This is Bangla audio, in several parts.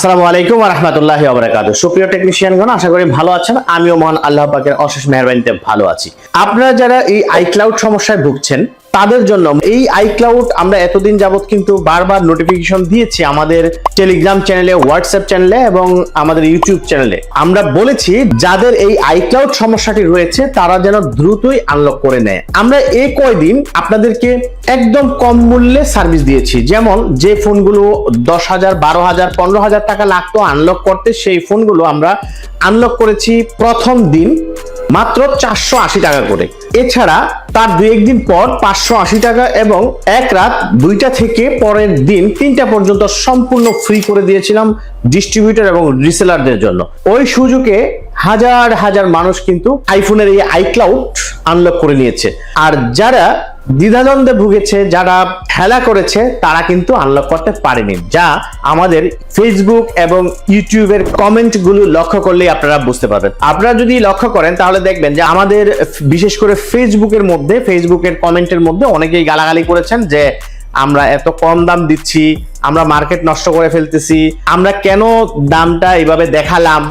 আসসালামু আলাইকুম রহমতুল্লাহ আবরাকাত সুপ্রিয় টেকনিশিয়ানগণ, আশা করি ভালো আছেন। আমিও মহান আল্লাহ পাকের অশেষ মেহরবানিতে ভালো আছি। আপনারা যারা এই আইক্লাউড সমস্যায় ভুগছেন তাদের জন্য। এই আইক্লাউড আমরা এতদিন যাবত কিন্তু বারবার নোটিফিকেশন দিয়েছি আমাদের টেলিগ্রাম চ্যানেলে হোয়াটসঅ্যাপ চ্যানেলে এবং আমাদের ইউটিউব চ্যানেলে আমরা বলেছি, যাদের এই আইক্লাউড সমস্যাটি রয়েছে, তারা যেন দ্রুতই আনলক করে নেয়। আমরা এই কয়দিন আপনাদেরকে একদম কম মূল্যে সার্ভিস দিয়েছি। যেমন, যে ফোনগুলো দশ হাজার, বারো হাজার, পনেরো হাজার টাকা লাগতো আনলক করতে, সেই ফোনগুলো আমরা আনলক করেছি প্রথম দিন। মাত্র চারশো আশি টাকা করে। এছাড়া তার দু একদিন পর পাঁচশো আশি টাকা এবং এক রাত দুইটা থেকে পরের দিন তিনটা পর্যন্ত সম্পূর্ণ ফ্রি করে দিয়েছিলাম ডিস্ট্রিবিউটর এবং রিসেলারদের জন্য। ওই সুযোগে হাজার হাজার মানুষ কিন্তু আইফোনের এই আইক্লাউড আনলক করে নিয়েছে। আর যারা দ্বিধাদ্বন্দ্বে ভুগেছে, যারা খেলা করেছে, তারা কিন্তু আনলক করতে পারেনি। যা আমাদের ফেসবুক এবং ইউটিউবের কমেন্টগুলো লক্ষ্য করলেই আপনারা বুঝতে পারবেন। আপনারা যদি লক্ষ্য করেন, তাহলে দেখবেন যে আমাদের বিশেষ করে ফেসবুকের মধ্যে ফেসবুকের কমেন্টের মধ্যে অনেকেই গালাগালি করেছেন যে, আমরা এত কম দাম দিচ্ছি, আমরা মার্কেট নষ্ট করে ফেলতেছি, আমরা কেন দামটা এইভাবে দেখালাম?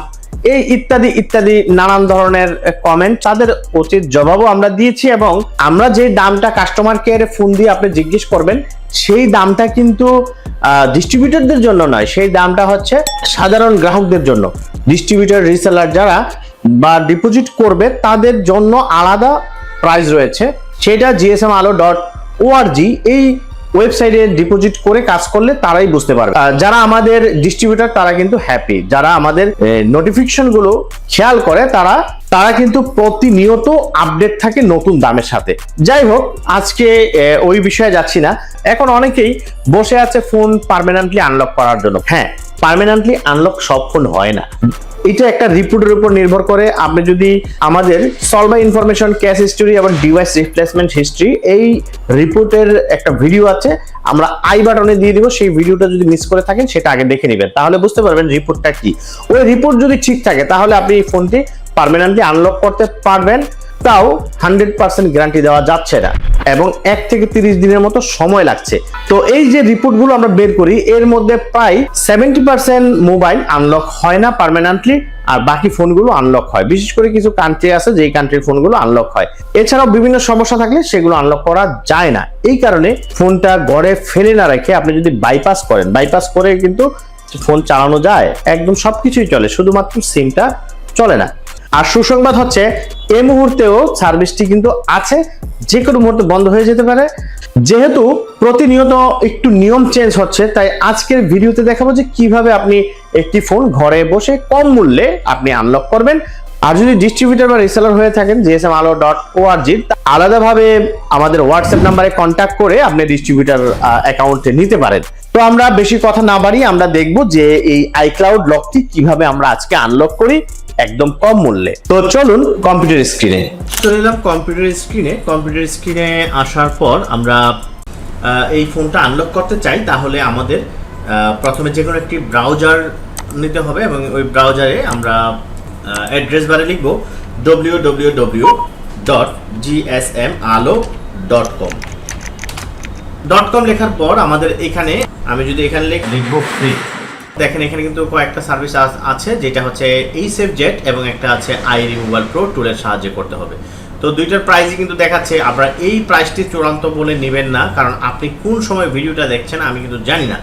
এই ইত্যাদি ইত্যাদি নানান ধরনের কমেন্ট তাদের উচিত জবাবও আমরা দিয়েছি এবং আমরা যে দামটা কাস্টমার কেয়ারে ফোন দিয়ে আপনি জিজ্ঞেস করবেন, সেই দামটা কিন্তু ডিস্ট্রিবিউটরদের জন্য নয়, সেই দামটা হচ্ছে সাধারণ গ্রাহকদের জন্য। ডিস্ট্রিবিউটর রিসেলার যারা বা ডিপোজিট করবে, তাদের জন্য আলাদা প্রাইস রয়েছে। সেটা জিএসএম আলো ডট ওআরজি এই ওয়েবসাইটে ডিপোজিট করে কাজ করলে তারাই বুঝতে পারবে। যারা আমাদের ডিস্ট্রিবিউটর তারা কিন্তু হ্যাপি যারা আমাদের নোটিফিকেশনগুলো খেয়াল করে, তারা তারা কিন্তু প্রতিনিয়ত আপডেট থাকে নতুন দামের সাথে। যাই হোক, আজকে ওই বিষয়ে যাচ্ছি না। এখন অনেকেই বসে আছে ফোন পার্মানেন্টলি আনলক করার জন্য। হ্যাঁ পার্মানেন্টলি আনলক সব ফোন হয় না। এটা একটা রিপোর্টের উপর নির্ভর করে। আপনি যদি আমাদের সলভাই ইনফরমেশন ক্যাশ হিস্ট্রি এবং ডিভাইস রিপ্লেসমেন্ট হিস্ট্রি এই রিপোর্টের একটা ভিডিও আছে, আমরা আই বাটনে দিয়ে দিব, সেই ভিডিওটা যদি মিস করে থাকেন, সেটা আগে দেখে নেবেন। তাহলে বুঝতে পারবেন রিপোর্টটা কি। ওই রিপোর্ট যদি ঠিক থাকে, তাহলে আপনি এই ফোনটি পারমানেন্টলি আনলক করতে পারবেন। তাও হান্ড্রেড পার্সেন্ট গ্যারান্টি দেওয়া যাচ্ছে না এবং এক থেকে তিরিশ দিনের মতো সময় লাগছে। তো এই যে রিপোর্টগুলো আমরা বের করি, এর মধ্যে প্রায় সেভেন্টি পার্সেন্ট মোবাইল আনলক হয় না পার্মানেন্টলি আর বাকি ফোনগুলো আনলক হয়। বিশেষ করে কিছু কান্ট্রি আছে, যেই কান্ট্রির ফোনগুলো আনলক হয়। এছাড়াও বিভিন্ন সমস্যা থাকলে সেগুলো আনলক করা যায় না। এই কারণে ফোনটা ঘরে ফেলে না রেখে আপনি যদি বাইপাস করেন বাইপাস করে কিন্তু ফোন চালানো যায়। একদম সবকিছুই চলে, শুধুমাত্র সিমটা চলে না। আর সুসংবাদ হচ্ছে এই মুহূর্তেও সার্ভিসটি কিন্তু আছে, যে কোনো মুহূর্তে বন্ধ হয়ে যেতে পারে। যেহেতু প্রতিনিয়ত একটু নিয়ম চেঞ্জ হচ্ছে, তাই আজকের ভিডিওতে দেখাবো যে কীভাবে আপনি একটি ফোন ঘরে বসে কম মূল্যে আপনি আনলক করবেন। আর যদি ডিস্ট্রিবিউটর বা রিসেলার হয়ে থাকেন জিএসএম আলো ডট ওআরজি আলাদাভাবে আমাদের হোয়াটসঅ্যাপ নাম্বারে কন্ট্যাক্ট করে আপনি ডিস্ট্রিবিউটর অ্যাকাউন্টে নিতে পারেন। তো আমরা বেশি কথা না বাড়িয়ে আমরা দেখব যে এই আইক্লাউড লকটি কীভাবে আমরা আজকে আনলক করি। একদম কম মূল্যে। তো চলুন কম্পিউটার স্ক্রিনে চলে এলাম কম্পিউটার স্ক্রিনে কম্পিউটার স্ক্রিনে আসার পর আমরা আহ, এই ফোনটা আনলক করতে চাই তাহলে আমাদের আহ, প্রথমে যে কোনো একটি ব্রাউজার নিতে হবে এবং ওই ব্রাউজারে আমরা অ্যাড্রেস বারে লিখব W W W dot GSM আলো ডট কম ডট কম লেখার পর আমাদের এখানে আমি যদি এখানে লিখ- লিখব ফ্রি দেখেন, এখানে কিন্তু কয়েকটা সার্ভিস আছে, যেটা হচ্ছে এই সেফ জেট এবং একটা আছে আই রিমুভাল প্রো টুলের সাহায্যে করতে হবে। তো দুইটার প্রাইসই কিন্তু দেখাচ্ছে, আপনারা এই প্রাইসটি চূড়ান্ত বলে নেবেন না, কারণ আপনি কোন সময় ভিডিওটা দেখছেন আমি কিন্তু জানি না।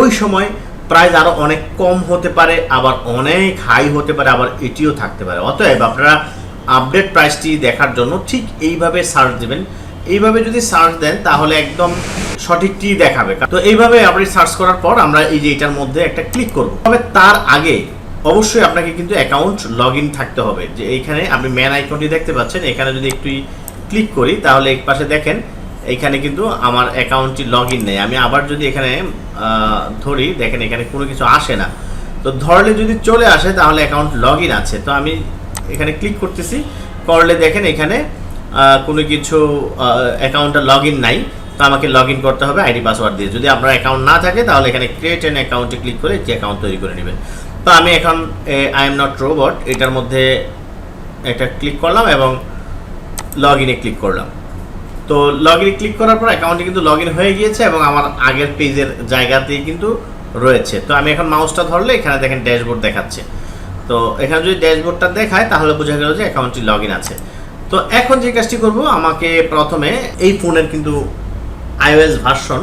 ওই সময় প্রাইস আরও অনেক কম হতে পারে, আবার অনেক হাই হতে পারে, আবার এটিও থাকতে পারে। অতএব আপনারা আপডেট প্রাইসটি দেখার জন্য ঠিক এইভাবে সার্চ দেবেন। এইভাবে যদি সার্চ দেন, তাহলে একদম সঠিকটি দেখাবে। তো এইভাবে আপনি সার্চ করার পর আমরা এই যে এটার মধ্যে একটা ক্লিক করব। তবে তার আগে অবশ্যই আপনাকে কিন্তু অ্যাকাউন্ট লগ থাকতে হবে। যে এইখানে আপনি ম্যান আইকনটি দেখতে পাচ্ছেন, এখানে যদি একটু ক্লিক করি, তাহলে এক পাশে দেখেন, এইখানে কিন্তু আমার অ্যাকাউন্টটি লগ ইন নেই। আমি আবার যদি এখানে ধরি, দেখেন এখানে কোনো কিছু আসে না। তো ধরলে যদি চলে আসে, তাহলে অ্যাকাউন্ট লগ আছে। তো আমি এখানে ক্লিক করতেছি। করলে দেখেন এখানে কোনো কিছু অ্যাকাউন্টটা লগ ইন নাই, তো আমাকে লগ ইন করতে হবে আইডি পাসওয়ার্ড দিয়ে। যদি আপনার অ্যাকাউন্ট না থাকে, তাহলে এখানে ক্রিয়েট অ্যান অ্যাকাউন্টে ক্লিক করে একটি অ্যাকাউন্ট তৈরি করে নেবেন। তো আমি এখন আই এম নট রোবট এটার মধ্যে একটা ক্লিক করলাম এবং লগ ইনে ক্লিক করলাম। তো লগ ইনে ক্লিক করার পর অ্যাকাউন্টে কিন্তু লগ ইন হয়ে গিয়েছে এবং আমার আগের পেজের জায়গাতেই কিন্তু রয়েছে। তো আমি এখন মাউসটা ধরলে এখানে দেখেন ড্যাশবোর্ড দেখাচ্ছে। তো এখানে যদি ড্যাশবোর্ডটা দেখায়, তাহলে বোঝা গেল যে অ্যাকাউন্টটি লগ ইন আছে। তো এখন যে কাজটি করব, আমাকে প্রথমে এই ফোনের কিন্তু আইওএস ভার্সন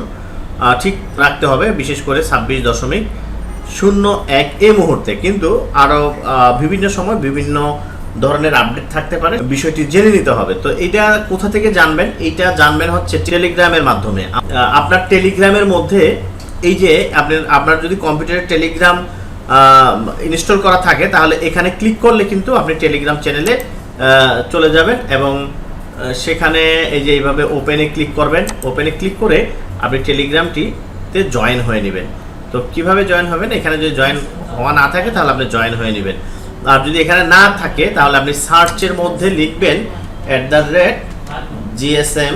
ঠিক রাখতে হবে, বিশেষ করে ছাব্বিশ দশমিক শূন্য এক এ মুহূর্তে। কিন্তু আরও বিভিন্ন সময় বিভিন্ন ধরনের আপডেট থাকতে পারে, বিষয়টি জেনে নিতে হবে। তো এটা কোথা থেকে জানবেন? এইটা জানবেন হচ্ছে টেলিগ্রামের মাধ্যমে। আপনার টেলিগ্রামের মধ্যে এই যে আপনার আপনার যদি কম্পিউটারে টেলিগ্রাম ইনস্টল করা থাকে, তাহলে এখানে ক্লিক করলে কিন্তু আপনি টেলিগ্রাম চ্যানেলে চলে যাবেন এবং সেখানে এই যে এইভাবে ওপেনে ক্লিক করবেন ওপেনে ক্লিক করে আপনি টেলিগ্রামটিতে জয়েন হয়ে নেবেন। তো কীভাবে জয়েন হবেন? এখানে যদি জয়েন হওয়া না থাকে, তাহলে আপনি জয়েন হয়ে নেবেন। আর যদি এখানে না থাকে, তাহলে আপনি সার্চের মধ্যে লিখবেন অ্যাট দ্য রেট জিএসএম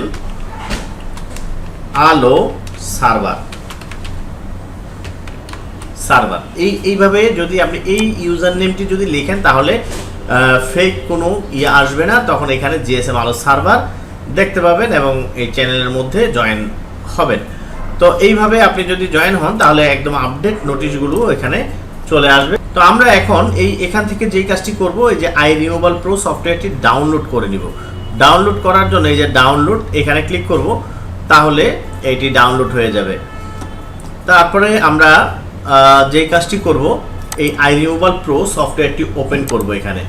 আলো সার্ভার সার্ভার এই, এইভাবে যদি আপনি এই ইউজার নেমটি যদি লেখেন, তাহলে ফেক কোনো ইয়ে আসবে না। তখন এখানে জিএসএম আলো সার্ভার দেখতে পাবেন এবং এই চ্যানেলের মধ্যে জয়েন হবেন। তো এইভাবে আপনি যদি জয়েন হন, তাহলে একদম আপডেট নোটিশগুলো এখানে চলে আসবে। তো আমরা এখন এই এখান থেকে যেই কাজটি করব, এই যে আই রিমুভাল প্রো সফটওয়্যারটি ডাউনলোড করে নিব। ডাউনলোড করার জন্য এই যে ডাউনলোড এখানে ক্লিক করব, তাহলে এটি ডাউনলোড হয়ে যাবে। তারপরে আমরা যেই কাজটি করব এই আই রিমুভাল প্রো সফটওয়্যারটি ওপেন করব এখানে।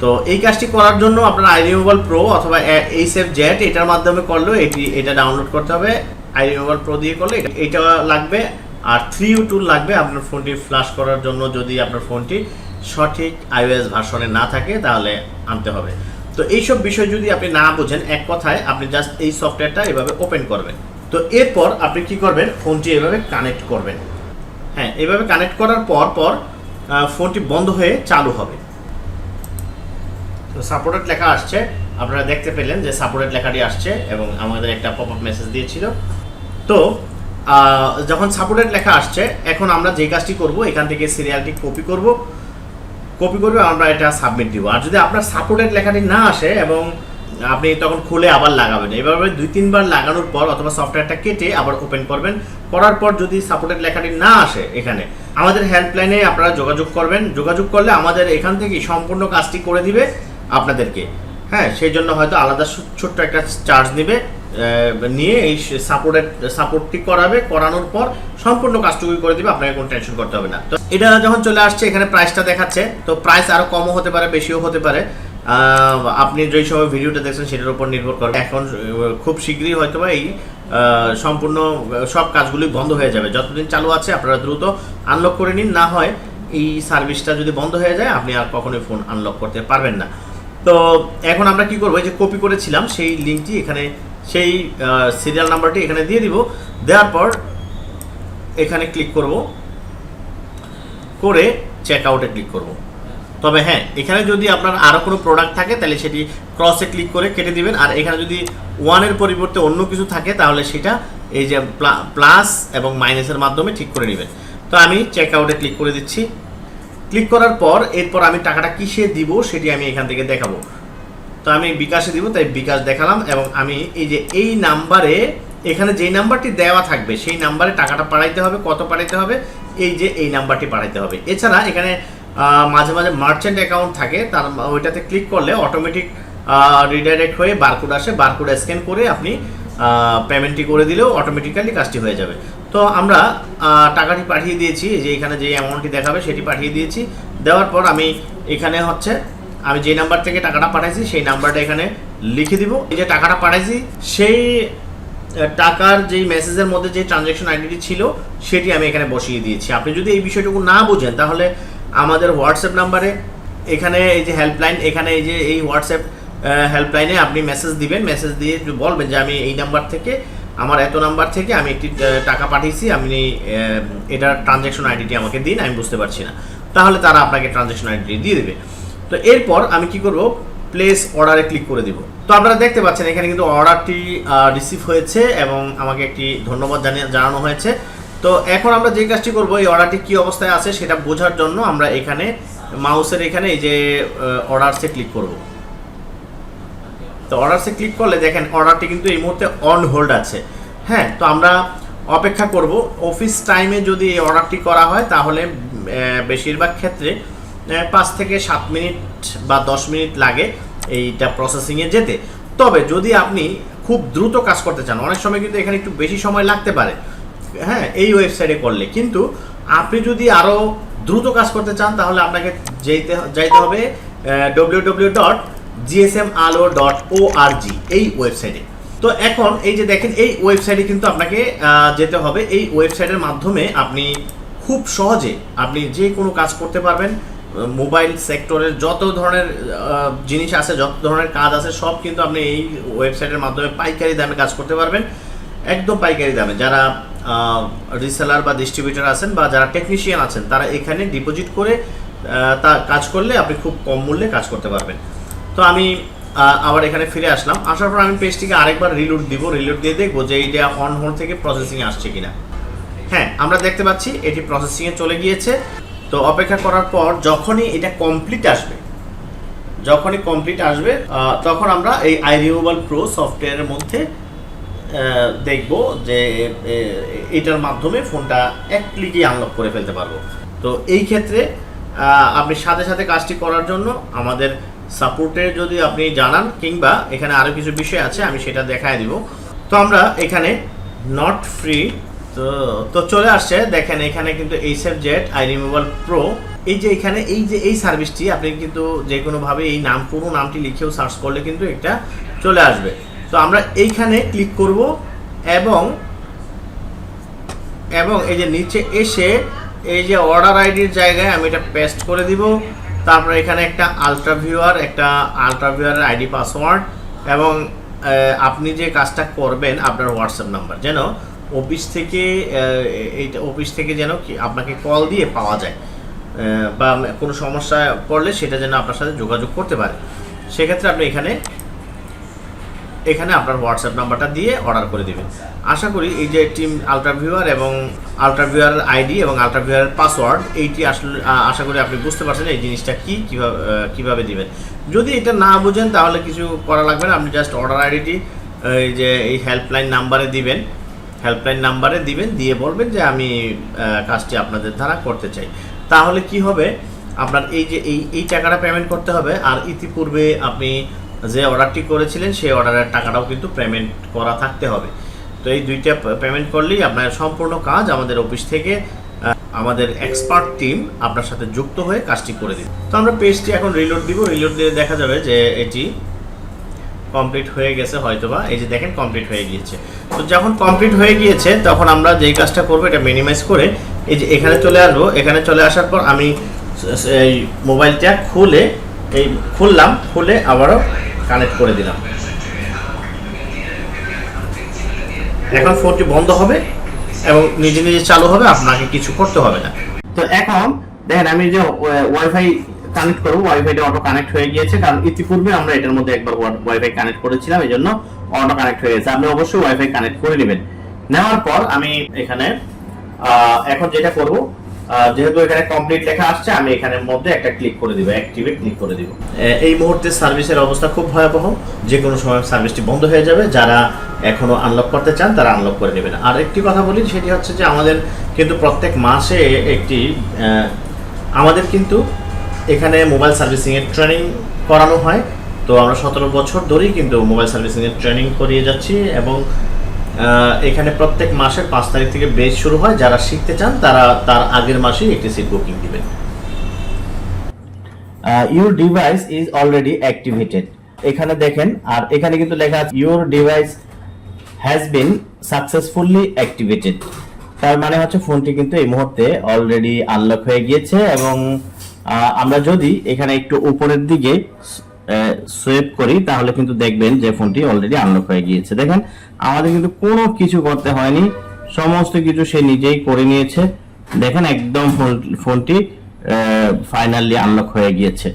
তো এই কাজটি করার জন্য আপনার আই রিমুভাল প্রো অথবা এই সেফ জেট এটার মাধ্যমে করলেও এটি, এটা ডাউনলোড করতে হবে। আই রিমুভাল প্রো দিয়ে করলে এটা- লাগবে। আর থ্রি টুল লাগবে আপনার ফোনটি ফ্লাশ করার জন্য যদি আপনার ফোনটি সঠিক আইওএস ভার্সনে না থাকে তাহলে আনতে হবে। তো এইসব বিষয় যদি আপনি না বোঝেন, এক কথায় আপনি জাস্ট এই সফটওয়্যারটা এভাবে ওপেন করবেন। তো এরপর আপনি কি করবেন? ফোনটি এভাবে কানেক্ট করবেন। হ্যাঁ এভাবে কানেক্ট করার পর পর ফোনটি বন্ধ হয়ে চালু হবে। তো সাপোর্টেড লেখা আসছে। আপনারা দেখতে পেলেন যে সাপোর্টেড লেখাটি আসছে এবং আমাদের একটা পপ আপ মেসেজ দিয়েছিল। তো যখন সাপোর্টেড লেখা আসছে, এখন আমরা যে কাজটি করব, এখান থেকে সিরিয়ালটি কপি করব। কপি করবে, আমরা এটা সাবমিট দিব। আর যদি আপনার সাপোর্টেড লেখাটি না আসে এবং আপনি তখন খুলে আবার লাগাবেন। এভাবে দুই, তিনবার লাগানোর পর অথবা সফটওয়্যারটা কেটে আবার ওপেন করবেন। করার পর যদি সাপোর্টেড লেখাটি না আসে এখানে, আমাদের হেল্পলাইনে আপনারা যোগাযোগ করবেন। যোগাযোগ করলে আমাদের এখান থেকে সম্পূর্ণ কাজটি করে দিবে আপনাদেরকে। হ্যাঁ সেই জন্য হয়তো আলাদা ছোট্ট একটা চার্জ নেবে নিয়ে এই সাপোর্টেড সাপোর্টটি করাবে। করানোর পর সম্পূর্ণ কাজটুকুই করে দিবে, আপনাকে কোনো টেনশন করতে হবে না। তো এটা যখন চলে আসছে, এখানে প্রাইসটা দেখাচ্ছে। তো প্রাইস আরও কমও হতে পারে, বেশিও হতে পারে। আপনি যেই সময় ভিডিওটা দেখছেন সেটার উপর নির্ভর করবে এখন খুব শীঘ্রই হয়তো বা এই সম্পূর্ণ সব কাজগুলি বন্ধ হয়ে যাবে। যতদিন চালু আছে, আপনারা দ্রুত আনলক করে নিন। না হয় এই সার্ভিসটা যদি বন্ধ হয়ে যায়, আপনি আর কখনোই ফোন আনলক করতে পারবেন না। তো এখন আমরা কি করব? যে কপি করেছিলাম, সেই লিঙ্কটি এখানে, সেই সিরিয়াল নাম্বারটি এখানে দিয়ে দিব। দেওয়ার পর এখানে ক্লিক করব। করে চেক আউটে ক্লিক করব। তবে হ্যাঁ এখানে যদি আপনার আরও কোনো প্রোডাক্ট থাকে, তাহলে সেটি ক্রসে ক্লিক করে কেটে দিবেন। আর এখানে যদি ওয়ানের পরিবর্তে অন্য কিছু থাকে, তাহলে সেটা এই যে প্লাস এবং মাইনাসের মাধ্যমে ঠিক করে নেবেন। তো আমি চেক আউটে ক্লিক করে দিচ্ছি। ক্লিক করার পর, এরপর আমি টাকাটা কিসে দিব, সেটি আমি এখান থেকে দেখাবো। তো আমি বিকাশে দিব, তাই বিকাশ দেখালাম এবং আমি এই যে এই নাম্বারে, এখানে যেই নাম্বারটি দেওয়া থাকবে, সেই নাম্বারে টাকাটা পাঠাইতে হবে, কত পাঠাইতে হবে? এই যে এই নাম্বারটি পাঠাইতে হবে। এছাড়া এখানে মাঝে মাঝে মার্চেন্ট অ্যাকাউন্ট থাকে, তার ওইটাতে ক্লিক করলে অটোমেটিক রিডাইরেক্ট হয়ে বারকোড আসে বারকোড স্ক্যান করে আপনি পেমেন্টটি করে দিলেও অটোমেটিক্যালি কাজটি হয়ে যাবে। তো আমরা টাকাটি পাঠিয়ে দিয়েছি যে এখানে যে অ্যামাউন্টটি দেখাবে সেটি পাঠিয়ে দিয়েছি। দেওয়ার পর আমি এখানে হচ্ছে, আমি যে নাম্বার থেকে টাকাটা পাঠাইছি, সেই নাম্বারটা এখানে লিখে দিব। এই যে টাকাটা পাঠাইছি, সেই টাকার যেই মেসেজের মধ্যে যে ট্রানজ্যাকশন আইডিটি ছিল, সেটি আমি এখানে বসিয়ে দিয়েছি। আপনি যদি এই বিষয়টুকু না বোঝেন, তাহলে আমাদের হোয়াটসঅ্যাপ নাম্বারে, এখানে এই যে হেল্পলাইন এখানে এই যে এই হোয়াটসঅ্যাপ হেল্পলাইনে আপনি মেসেজ দিবেন। মেসেজ দিয়ে বলবেন যে আমি এই নাম্বার থেকে, আমার এত নাম্বার থেকে আমি একটি টাকা পাঠিয়েছি, আপনি এটার ট্রানজ্যাকশন আইডিটি আমাকে দিন, আমি বুঝতে পারছি না। তাহলে তারা আপনাকে ট্রানজ্যাকশন আইডিটি দিয়ে দেবে। তো এরপর আমি কি করব? প্লেস অর্ডারে ক্লিক করে দিব। তো আপনারা দেখতে পাচ্ছেন, এখানে কিন্তু অর্ডারটি রিসিভ হয়েছে এবং আমাকে একটি ধন্যবাদ জানানো হয়েছে। তো এখন আমরা যে কাজটি করব, এই অর্ডারটি কি অবস্থায় আছে সেটা বোঝার জন্য আমরা এখানে মাউসের এখানে এই যে অর্ডারসে ক্লিক করব। তো অর্ডারসে ক্লিক করলে দেখেন অর্ডারটি কিন্তু এই মুহূর্তে অন হোল্ড আছে। হ্যাঁ তো আমরা অপেক্ষা করব। অফিস টাইমে যদি এই অর্ডারটি করা হয় তাহলে বেশিরভাগ ক্ষেত্রে পাঁচ থেকে সাত মিনিট বা দশ মিনিট লাগে এইটা প্রসেসিংয়ে যেতে। তবে যদি আপনি খুব দ্রুত কাজ করতে চান, অনেক সময় কিন্তু এখানে একটু বেশি সময় লাগতে পারে। হ্যাঁ এই ওয়েবসাইটে করলে। কিন্তু আপনি যদি আরও দ্রুত কাজ করতে চান, তাহলে আপনাকে যেতে যাইতে হবে W W dot dot O R G এই ওয়েবসাইটে তো এখন এই যে দেখেন, এই ওয়েবসাইটে কিন্তু আপনাকে যেতে হবে। এই ওয়েবসাইটের মাধ্যমে আপনি খুব সহজে আপনি যে কোনো কাজ করতে পারবেন। মোবাইল সেক্টরের যত ধরনের জিনিস আছে, যত ধরনের কাজ আছে, সব কিন্তু আপনি এই ওয়েবসাইটের মাধ্যমে পাইকারি দামে কাজ করতে পারবেন। একদম পাইকারি দামে। যারা রিসেলার বা ডিস্ট্রিবিউটার আছেন বা যারা টেকনিশিয়ান আছেন, তারা এখানে ডিপোজিট করে তা কাজ করলে আপনি খুব কম মূল্যে কাজ করতে পারবেন। তো আমি আবার এখানে ফিরে আসলাম। আসার পর আমি পেজটিকে আরেকবার রিলোড দিব। রিলোড দিয়ে দেখব যে এইটা অন হোল থেকে প্রসেসিং আসছে কিনা। হ্যাঁ আমরা দেখতে পাচ্ছি এটি প্রসেসিংয়ে চলে গিয়েছে। তো অপেক্ষা করার পর যখনই এটা কমপ্লিট আসবে, যখনই কমপ্লিট আসবে তখন আমরা এই আই রিমুভাল প্রো সফটওয়্যারের মধ্যে দেখব যে এটার মাধ্যমে ফোনটা এক ক্লিকই আনলক করে ফেলতে পারব। তো এই ক্ষেত্রে আপনি সাথে সাথে কাজটি করার জন্য আমাদের সাপোর্টে যদি আপনি জানান, কিংবা এখানে আরও কিছু বিষয় আছে, আমি সেটা দেখায় দিব। তো আমরা এখানে নট ফ্রি তো তো চলে আসছে। দেখেন, এখানে কিন্তু HF Z I removal pro এই যে এখানে, এই যে, এই সার্ভিসটি আপনি কিন্তু যে কোনোভাবে এই নাম, পুরো নামটি লিখেও সার্চ করলে কিন্তু এটা চলে আসবে। তো আমরা এইখানে ক্লিক করব এবং এবং এই যে নিচে এসে এই যে অর্ডার আইডির জায়গায় আমি এটা পেস্ট করে দিব। তারপরে এখানে একটা আলট্রা ভিউয়ার একটা আলট্রা ভিউয়ারের আইডি পাসওয়ার্ড এবং আপনি যে কাজটা করবেন আপনার হোয়াটসঅ্যাপ নাম্বার যেন অফিস থেকে এইটা অফিস থেকে যেন কি আপনাকে কল দিয়ে পাওয়া যায়। বা কোনো সমস্যা পড়লে সেটা যেন আপনার সাথে যোগাযোগ করতে পারে। সেক্ষেত্রে আপনি এখানে এখানে আপনার হোয়াটসঅ্যাপ নাম্বারটা দিয়ে অর্ডার করে দেবেন। আশা করি এই যে টিম আলট্রাভিউয়ার এবং আলট্রাভিউয়ার আইডি এবং আলট্রাভিউয়ার পাসওয়ার্ড এইটি আসলে আশা করি আপনি বুঝতে পারছেন এই জিনিসটা কী, কীভাবে কীভাবে দিবেন। যদি এটা না বুঝেন, তাহলে কিছু করা লাগবে না। আপনি জাস্ট অর্ডার আইডিটি এই যে এই হেল্পলাইন নাম্বারে দিবেন। হেল্পলাইন নাম্বারে দিবেন, দিয়ে বলবেন যে আমি কাজটি আপনাদের দ্বারা করতে চাই। তাহলে কি হবে? আপনার এই যে এই এই টাকাটা পেমেন্ট করতে হবে। আর ইতিপূর্বে আপনি যে অর্ডারটি করেছিলেন, সেই অর্ডারের টাকাটাও কিন্তু পেমেন্ট করা থাকতে হবে। তো এই দুইটা পেমেন্ট করলেই আপনার সম্পূর্ণ কাজ আমাদের অফিস থেকে আমাদের এক্সপার্ট টিম আপনার সাথে যুক্ত হয়ে কাজটি করে দিবে। তো আমরা পেজটি এখন রিলোড দিব। রিলোড দিয়ে দেখা যাবে যে এটি কমপ্লিট হয়ে গেছে হয়তোবা। এই যে দেখেন কমপ্লিট হয়ে গিয়েছে। তো যখন কমপ্লিট হয়ে গিয়েছে, তখন আমরা যেই কাজটা করব, এটা মিনিমাইজ করে এই যে এখানে চলে আসব। এখানে চলে আসার পর আমি এই মোবাইলটা খুলে, এই খুললাম। খুলে আবারও কানেক্ট করে দিলাম। এখন ফোনটি বন্ধ হবে এবং নিজে নিজে চালু হবে, আপনাকে কিছু করতে হবে না। তো এখন দেখেন, আমি যে ওয়াইফাই কানেক্ট করব ওয়াইফাইটা অটো কানেক্ট হয়ে গিয়েছে, কারণ ইতিপূর্বে আমরা এটার মধ্যে একবার ওয়াইফাই কানেক্ট করেছিলাম এই জন্য অটো কানেক্ট হয়ে গেছে। আপনি অবশ্যই ওয়াইফাই কানেক্ট করে নেবেন। নেওয়ার পর আমি এখানে এখন যেটা করব যেহেতু এখানে কমপ্লিট লেখা আসছে, আমি এখানের মধ্যে একটা ক্লিক করে দিব অ্যাক্টিভে ক্লিক করে দিব। এই মুহূর্তে সার্ভিসের অবস্থা খুব ভয়াবহ। যে কোনো সময় সার্ভিসটি বন্ধ হয়ে যাবে, যারা এখনও আনলক করতে চান, তারা আনলক করে নেবেন। আর একটি কথা বলি, সেটি হচ্ছে যে আমাদের কিন্তু প্রত্যেক মাসে একটি আমাদের কিন্তু এখানে মোবাইল সার্ভিসিংয়ের ট্রেনিং করানো হয়। তো আমরা সতেরো বছর ধরেই কিন্তু মোবাইল সার্ভিসিংয়ের ট্রেনিং করিয়ে যাচ্ছি এবং এখানে প্রত্যেক মাসের পাঁচ তারিখ থেকে বেচ শুরু হয়। যারা শিখতে চান, তারা তার আগের মাসেই একটি সিট বুকিং দিবেন। Your device is already activated এখানে দেখেন, আর এখানে কিন্তু লেখা আছে your device has been successfully activated তার মানে হচ্ছে ফোনটি কিন্তু এই মুহূর্তে অলরেডি আনলক হয়ে গিয়েছে এবং আমরা যদি এখানে একটু উপরের দিকে সোয়েপ করি, তাহলে কিন্তু দেখবেন যে ফোনটি অলরেডি আনলক হয়ে গিয়েছে। দেখেন, আমাদের কিন্তু কোনো কিছু করতে হয়নি, সমস্ত কিছু সে নিজেই করে নিয়েছে। দেখেন, একদম ফোনটি ফাইনালি আনলক হয়ে গিয়েছে।